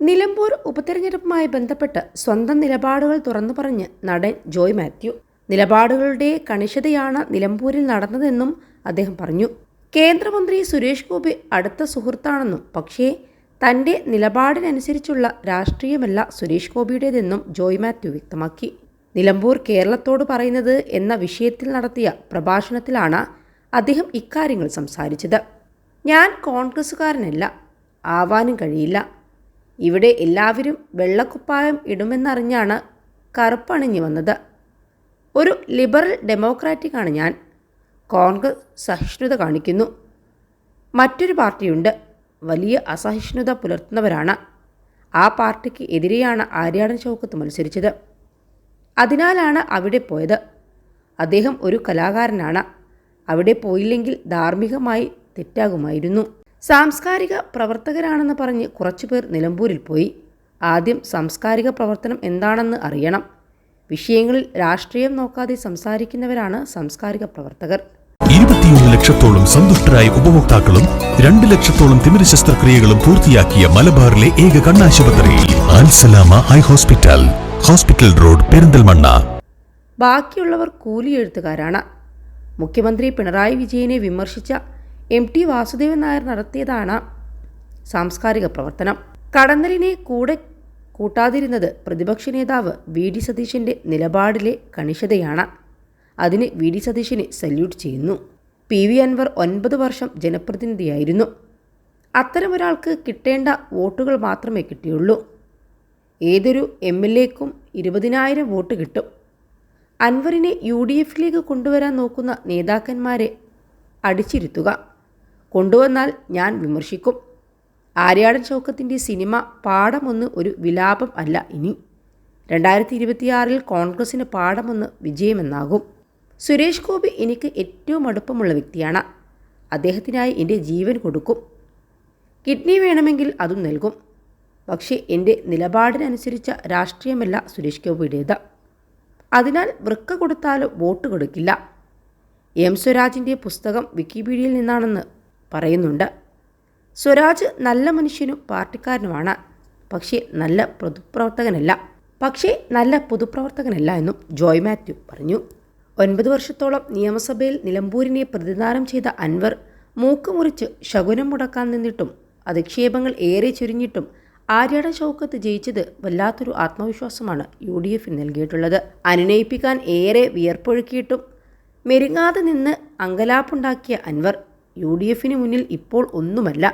നിലമ്പൂർ ഉപതെരഞ്ഞെടുപ്പുമായി ബന്ധപ്പെട്ട് സ്വന്തം നിലപാടുകൾ തുറന്നു പറഞ്ഞ് നടൻ ജോയ് മാത്യു. നിലപാടുകളുടെ കണിശതയാണ് നിലമ്പൂരിൽ നടന്നതെന്നും അദ്ദേഹം പറഞ്ഞു. കേന്ദ്രമന്ത്രി സുരേഷ് ഗോപി അടുത്ത സുഹൃത്താണെന്നും പക്ഷേ തന്റെ നിലപാടിനനുസരിച്ചുള്ള രാഷ്ട്രീയമല്ല സുരേഷ് ഗോപിയുടേതെന്നും ജോയ് മാത്യു വ്യക്തമാക്കി. നിലമ്പൂർ കേരളത്തോട് പറയുന്നത് എന്ന വിഷയത്തിൽ നടത്തിയ പ്രഭാഷണത്തിലാണ് അദ്ദേഹം ഇക്കാര്യങ്ങൾ സംസാരിച്ചത്. ഞാൻ കോൺഗ്രസ്സുകാരനല്ല ആവാനും കഴിയില്ല. ഇവിടെ എല്ലാവരും വെള്ളക്കുപ്പായം ഇടുമെന്നറിഞ്ഞാണ് കറുപ്പണിഞ്ഞു വന്നത്. ഒരു ലിബറൽ ഡെമോക്രാറ്റിക്കാണ് ഞാൻ. കോൺഗ്രസ് സഹിഷ്ണുത കാണിക്കുന്നു. മറ്റൊരു പാർട്ടിയുണ്ട്. വലിയ അസഹിഷ്ണുത പുലർത്തുന്നവരാണ്. ആ പാർട്ടിക്ക് എതിരെയാണ് ആര്യാടൻ ചൗക്കത്ത് മത്സരിച്ചത്. അതിനാലാണ് അവിടെ പോയത്. അദ്ദേഹം ഒരു കലാകാരനാണ്. അവിടെ പോയില്ലെങ്കിൽ ധാർമ്മികമായി തെറ്റാകുമായിരുന്നു. സാംസ്കാരിക പ്രവർത്തകരാണെന്ന് പറഞ്ഞ് കുറച്ചുപേർ നിലമ്പൂരിൽ പോയി. ആദ്യം സാംസ്കാരിക പ്രവർത്തനം എന്താണെന്ന് അറിയണം. വിഷയങ്ങളിൽ രാഷ്ട്രീയം നോക്കാതെ സംസാരിക്കുന്നവരാണ് സാംസ്കാരിക പ്രവർത്തകർ. ഇരുപത്തിയൊന്ന് ലക്ഷത്തോളം സന്തുഷ്ടരായ ഉപഭോക്താക്കളും രണ്ട് ലക്ഷത്തോളം തിമിര ശസ്ത്രക്രിയകളും പൂർത്തിയാക്കിയ മലബാറിലെ ഏക കണ്ണാശുപത്രി Al Salama eye hospital hospital road Perinthalmanna. ബാക്കിയുള്ളവർ കൂലിയെഴുത്തുകാരാണ്. മുഖ്യമന്ത്രി പിണറായി വിജയനെ വിമർശിച്ച എം ടി വാസുദേവൻ നായർ നടത്തിയതാണ് സാംസ്കാരിക പ്രവർത്തനം. കടന്നലിനെ കൂടെ കൂട്ടാതിരുന്നത് പ്രതിപക്ഷ നേതാവ് വി ഡി സതീശന്റെ നിലപാടിലെ കണിശതയാണ്. അതിന് വി ഡി സതീശനെ സല്യൂട്ട് ചെയ്യുന്നു. പി വി അൻവർ ഒൻപത് വർഷം ജനപ്രതിനിധിയായിരുന്നു. അത്തരമൊരാൾക്ക് കിട്ടേണ്ട വോട്ടുകൾ മാത്രമേ കിട്ടിയുള്ളൂ. ഏതൊരു എം എൽ എക്കും ഇരുപതിനായിരം വോട്ട് കിട്ടും. അൻവറിനെ യു ഡി എഫിലേക്ക് കൊണ്ടുവരാൻ നോക്കുന്ന നേതാക്കന്മാരെ അടിച്ചിരുത്തുക. കൊണ്ടുവന്നാൽ ഞാൻ വിമർശിക്കും. ആര്യാടൻ ചൗക്കത്തിന്റെ സിനിമ പാഠമൊന്ന് ഒരു വിലാപം അല്ല ഇനി. രണ്ടായിരത്തി ഇരുപത്തിയാറിൽ കോൺഗ്രസിന് പാഠമൊന്ന് വിജയമെന്നാകും. സുരേഷ് ഗോപി എനിക്ക് ഏറ്റവും അടുപ്പമുള്ള വ്യക്തിയാണ്. അദ്ദേഹത്തിനായി എന്റെ ജീവൻ കൊടുക്കും. കിഡ്നി വേണമെങ്കിൽ അതും നൽകും. പക്ഷേ എന്റെ നിലപാടിനനുസരിച്ച രാഷ്ട്രീയമല്ല സുരേഷ് ഗോപിയുടേത്. അതിനാൽ വൃക്ക കൊടുത്താലും വോട്ട് കൊടുക്കില്ല. എം സ്വരാജിന്റെ പുസ്തകം വിക്കിപീഡിയയിൽ നിന്നാണെന്ന് പറയുന്നുണ്ട്. സ്വരാജ് നല്ല മനുഷ്യനും പാർട്ടിക്കാരനുമാണ്. പക്ഷേ നല്ല പൊതുപ്രവർത്തകനല്ല. പക്ഷേ നല്ല പൊതുപ്രവർത്തകനല്ല എന്നും ജോയ് മാത്യു പറഞ്ഞു. ഒൻപത് വർഷത്തോളം നിയമസഭയിൽ നിലമ്പൂരിനെ പ്രതിദാനം ചെയ്ത അൻവർ മൂക്കുമുറിച്ച് ശകുനം മുടക്കാൻ നിന്നിട്ടും അധിക്ഷേപങ്ങൾ ഏറെ ചുരുങ്ങിയിട്ടും ആര്യാടൻ ചൗക്കത്ത് ജയിച്ചത് വല്ലാത്തൊരു ആത്മവിശ്വാസമാണ് യു ഡി എഫിന് നൽകിയിട്ടുള്ളത്. അനുനയിപ്പിക്കാൻ ഏറെ വിയർപ്പൊഴുക്കിയിട്ടും മെരുങ്ങാതെ നിന്ന് അങ്കലാപ്പുണ്ടാക്കിയ അൻവർ യു ഡി എഫിന് മുന്നിൽ ഇപ്പോൾ ഒന്നുമല്ല.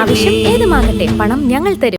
ആവശ്യം ഏതുമാകട്ടെ പണം ഞങ്ങൾ തരും.